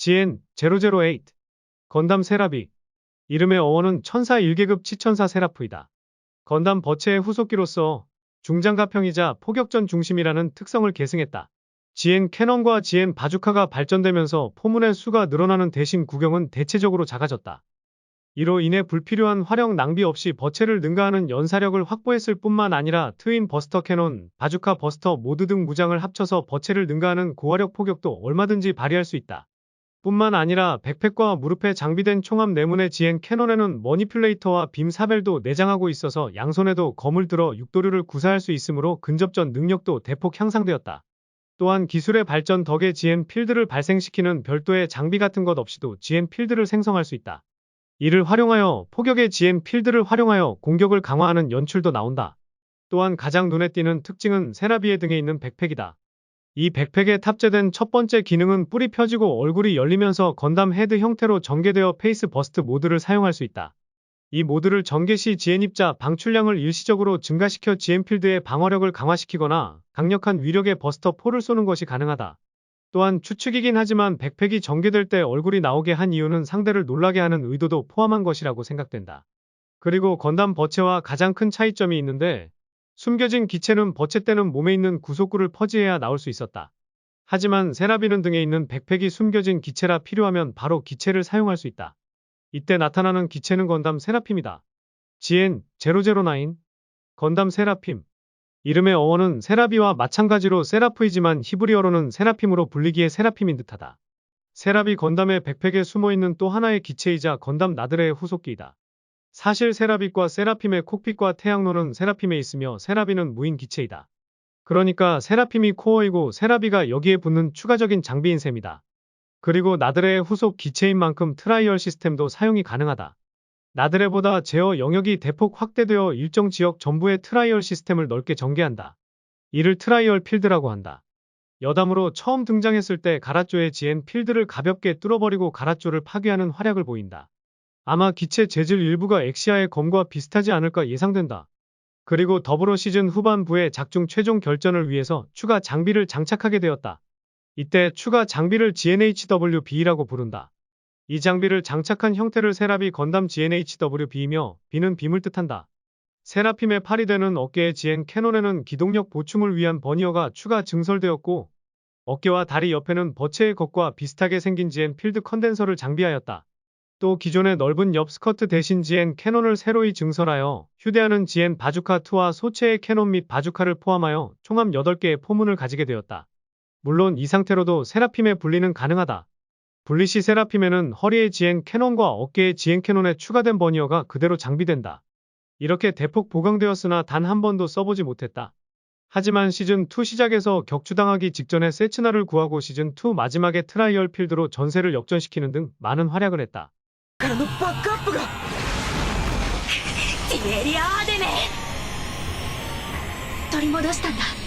GN008 건담 세라비 이름의 어원은 천사 1계급 치천사 세라프이다. 건담 버체의 후속기로서 중장갑형이자 포격전 중심이라는 특성을 계승했다. GN 캐논과 GN 바주카가 발전되면서 포문의 수가 늘어나는 대신 구경은 대체적으로 작아졌다. 이로 인해 불필요한 활용 낭비 없이 버체를 능가하는 연사력을 확보했을 뿐만 아니라 트윈 버스터 캐논, 바주카 버스터 모드 등 무장을 합쳐서 버체를 능가하는 고화력 포격도 얼마든지 발휘할 수 있다. 뿐만 아니라 백팩과 무릎에 장비된 총합 내문의 GN 캐논에는 머니플레이터와 빔 사벨도 내장하고 있어서 양손에도 검을 들어 육도류를 구사할 수 있으므로 근접전 능력도 대폭 향상되었다. 또한 기술의 발전 덕에 GN 필드를 발생시키는 별도의 장비 같은 것 없이도 GN 필드를 생성할 수 있다. 이를 활용하여 포격의 GN 필드를 활용하여 공격을 강화하는 연출도 나온다. 또한 가장 눈에 띄는 특징은 세라비에 등에 있는 백팩이다. 이 백팩에 탑재된 첫 번째 기능은 뿔이 펴지고 얼굴이 열리면서 건담 헤드 형태로 전개되어 페이스 버스트 모드를 사용할 수 있다. 이 모드를 전개 시 GN 입자 방출량을 일시적으로 증가시켜 GN 필드의 방어력을 강화시키거나 강력한 위력의 버스터 포를 쏘는 것이 가능하다. 또한 추측이긴 하지만 백팩이 전개될 때 얼굴이 나오게 한 이유는 상대를 놀라게 하는 의도도 포함한 것이라고 생각된다. 그리고 건담 버체와 가장 큰 차이점이 있는데 숨겨진 기체는 버체 때는 몸에 있는 구속구를 퍼지해야 나올 수 있었다. 하지만 세라비는 등에 있는 백팩이 숨겨진 기체라 필요하면 바로 기체를 사용할 수 있다. 이때 나타나는 기체는 건담 세라핌이다. GN009 건담 세라핌 이름의 어원은 세라비와 마찬가지로 세라프이지만 히브리어로는 세라핌으로 불리기에 세라핌인 듯하다. 세라비 건담의 백팩에 숨어있는 또 하나의 기체이자 건담 나드레의 후속기이다. 사실 세라빗과 세라핌의 콕핏과 태양로는 세라핌에 있으며 세라비는 무인 기체이다. 그러니까 세라핌이 코어이고 세라비가 여기에 붙는 추가적인 장비인 셈이다. 그리고 나드레의 후속 기체인 만큼 트라이얼 시스템도 사용이 가능하다. 나드레보다 제어 영역이 대폭 확대되어 일정 지역 전부의 트라이얼 시스템을 넓게 전개한다. 이를 트라이얼 필드라고 한다. 여담으로 처음 등장했을 때 가라쪼의 GN 필드를 가볍게 뚫어버리고 가라쪼를 파괴하는 활약을 보인다. 아마 기체 재질 일부가 엑시아의 검과 비슷하지 않을까 예상된다. 그리고 더불어 시즌 후반부에 작중 최종 결전을 위해서 추가 장비를 장착하게 되었다. 이때 추가 장비를 GNHWB라고 부른다. 이 장비를 장착한 형태를 세라비 건담 GNHWB이며 B는 빔을 뜻한다. 세라핌의 팔이 되는 어깨의 GN 캐논에는 기동력 보충을 위한 버니어가 추가 증설되었고 어깨와 다리 옆에는 버체의 것과 비슷하게 생긴 GN 필드 컨덴서를 장비하였다. 또 기존의 넓은 옆 스커트 대신 GN 캐논을 새로이 증설하여 휴대하는 GN 바주카 2와 소체의 캐논 및 바주카를 포함하여 총합 8개의 포문을 가지게 되었다. 물론 이 상태로도 세라핌의 분리는 가능하다. 분리 시 세라핌에는 허리의 GN 캐논과 어깨의 GN 캐논에 추가된 버니어가 그대로 장비된다. 이렇게 대폭 보강되었으나 단 한 번도 써보지 못했다. 하지만 시즌2 시작에서 격추당하기 직전에 세츠나를 구하고 시즌2 마지막에 트라이얼 필드로 전세를 역전시키는 등 많은 활약을 했다. からのバックアップが。ティエリア・アーデメ取り戻したんだ。